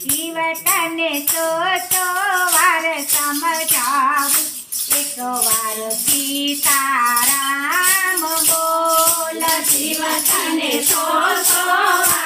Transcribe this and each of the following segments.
જીવતને તો તો વાર સમજાવું. એક વાર સીતારામ બોલ. જીવતને તો તો વાર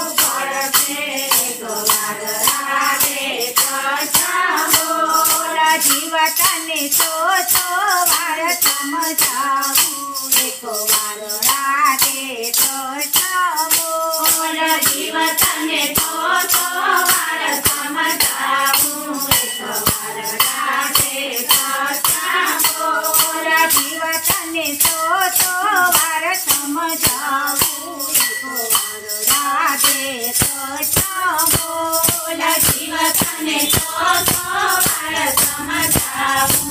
જાવું એક વાર રાતે તો જાવો જીવ તને તો તો વાર સમજાવું. એક વાર રાતે તો જાવો જીવ સમજાવું.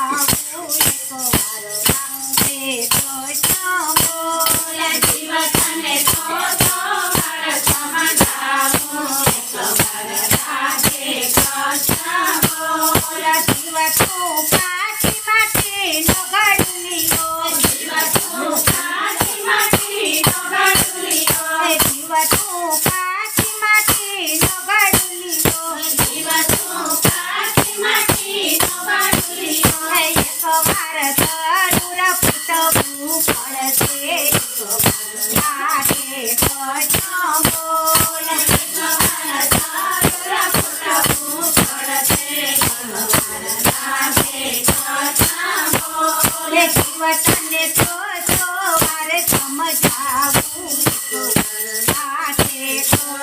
but oh,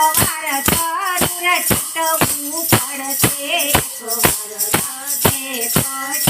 એકવાર તારું રચવું પડશે એકવાર રાતે પડશે